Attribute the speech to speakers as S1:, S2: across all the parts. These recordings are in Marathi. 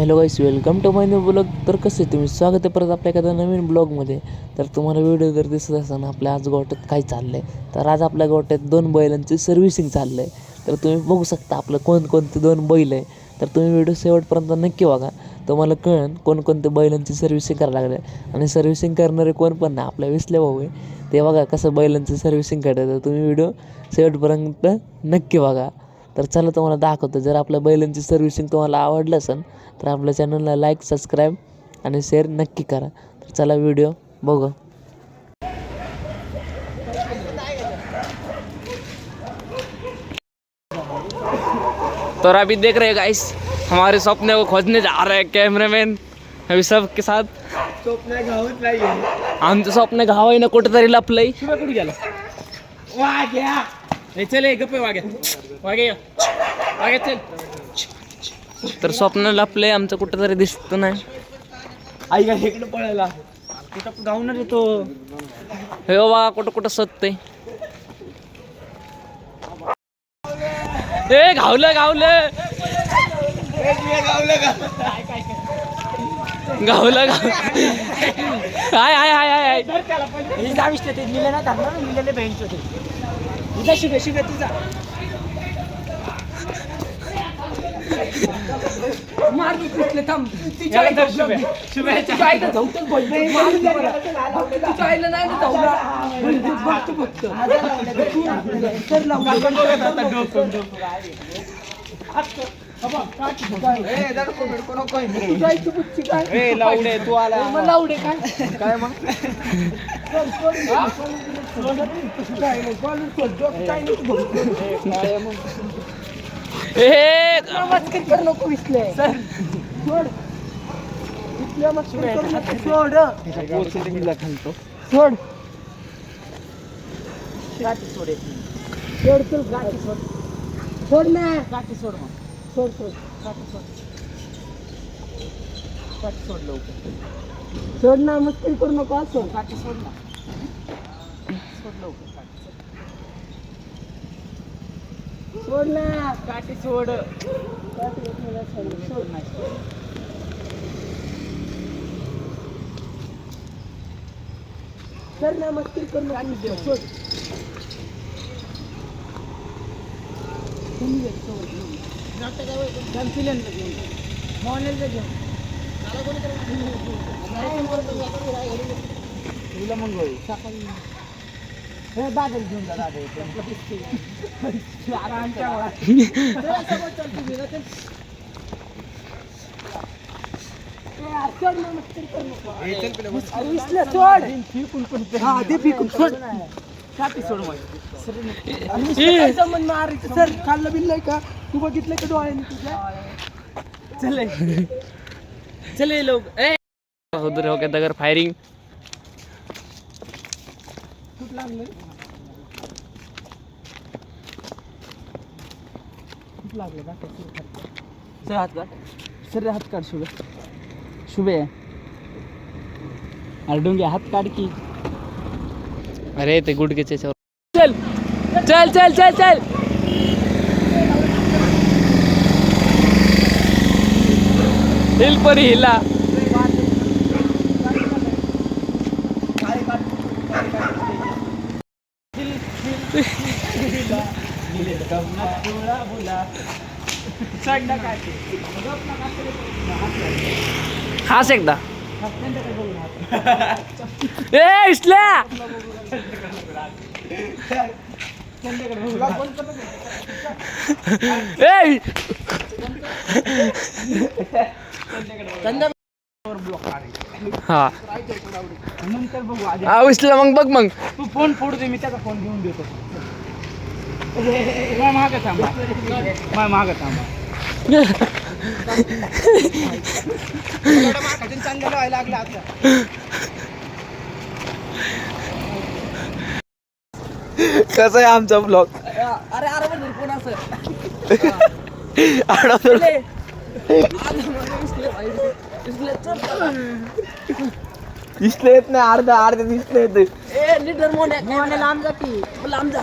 S1: Hello guys welcome to my new blog तर कसे तुम्ही स्वागत आहे परत आपल्या एखाद्या नवीन ब्लॉगमध्ये तर तुम्हाला व्हिडिओ जर दिसत असताना आपल्या आज गोट्यात काय चाललं आहे तर आज आपल्या गोट्यात दोन बैलांची सर्व्हिसिंग चाललं आहे तर तुम्ही बघू शकता आपलं कोणकोणते दोन बैल आहे. तर तुम्ही व्हिडिओ शेवटपर्यंत नक्की बघा. तुम्हाला कळण कोणकोणते बैलांची सर्व्हिसिंग करायला लागले. आणि सर्व्हिसिंग करणारे कोण पण नाही आपल्या विसले भाऊ आहे. ते बघा कसं बैलांची सर्व्हिसिंग करतात. तर तुम्ही व्हिडिओ शेवटपर्यंत नक्की बघा. तर चला तुम्हाला दाखवतो जर आपल्या बैलांची सर्व्हिसिंग तुम्हाला आवडलं असेल तर आपल्या चॅनलला लाईक सबस्क्राईब आणि शेअर नक्की करा. तर चला व्हिडिओ बघू. तो अभी देख रहे गाइस हमारे सपने को खोजने जा रहे हैं कैमरामैन अभी सब के साथ।
S2: स्वप्न गावत नाही
S1: आमचं स्वप्न गाव आहे ना कुठेतरी लपलंय
S2: कुठे गेला? वाघ्या हे चल गप्पे वाघ्या
S1: तर स्वप्न लपलंय आमचं कुठेतरी दिसत नाही.
S2: आई का इकडे पळायला. कुठं गावणार येतो
S1: हे बाबा कुठं कुठं सत्ते ए घावलं घावलं. घावलं घाव हाय हाय हाय हाय हाय.
S2: हे जावीस ते लिहिले ना धरणार लिहिलेले बहिणचे होते. तुझा शिवे शिवे तुझा मार मी कुठले थांब. तिच्या आईला तिच्या आईला नाही ना धावला फक्त तर लावडे तू आला. लावडे काय? काय मग. सोड सोड सोड चल गाठी सोड सोड ना गाठी सोड मग सोड सोड गाठी सोड गाठी सोड लवकर सोड ना मस्करी करू नको सोड गाठी सोड ना. सोड लवकर गाठी सोड. ना. गाठी सोड. सोड. सोड नाही सर ना करू नको आणि देव सोड. तुम्ही एक सोड. मॉनेलचं घेऊन. तुला मग होईल सकाळी हे घेऊन जा सर खाल्लं बिल्लंय का? तू बघितलंय का डोळ्याने तुझ्या? चले. चले लोक. ए.
S1: हो दगर फायरिंग
S2: कुठं लागलं लागलं का सर हात काढ. सर हात काढ शुभे. शुभे. अरे डोंगे हात काढ की.
S1: अरे ते गुडघेचे चल चल चल चल चल. हिल परी हिला. हास एकदा. ए इसल्या! हा.
S2: नंतर बघू
S1: हा मग बघ मग.
S2: तू फोन फोडू दे मी त्याचा फोन घेऊन देतो. माय माग थांबा. माय माग थांबा.
S1: कसं आहे आमचा ब्लॉग
S2: अरे अरे पण कोण असं.
S1: दिसले येत नाही अर्धा अर्धा दिसले येत
S2: ए लिटर मोने मोने लांब जा की. लांब जा.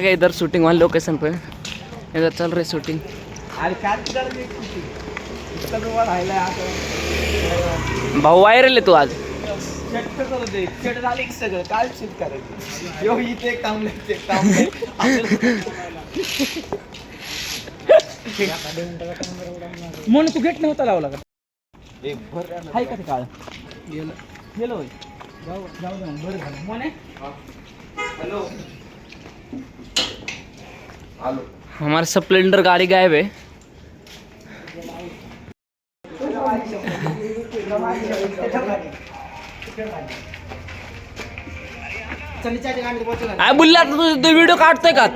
S3: आगे इधर शूटिंग वाले लोकेशन पे। इधर चल रही शूटिंग भाऊ वायरल आहे तू आज।
S4: ते
S2: म्हणून तू गेट नव्हता लावला का?
S4: एक भर
S2: हाय का ते काळ? गेलं. गेलो होय. जाऊ जाऊ जाऊ बरं झालं. मोने
S4: हॅलो
S3: हमारा स्प्लेंडर गाड़ी गायब है। काय बोलला तू तो व्हिडिओ काढतोय का?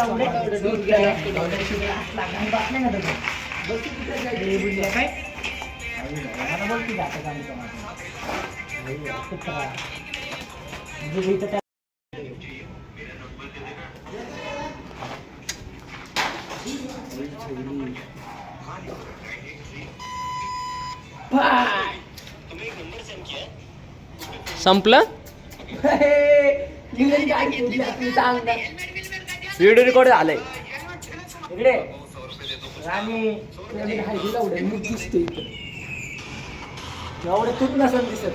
S3: संपलं? व्हिडिओ रेकॉर्ड झालंय.
S2: इकडे. राणी राणी हाय तूच नसेल दिसत.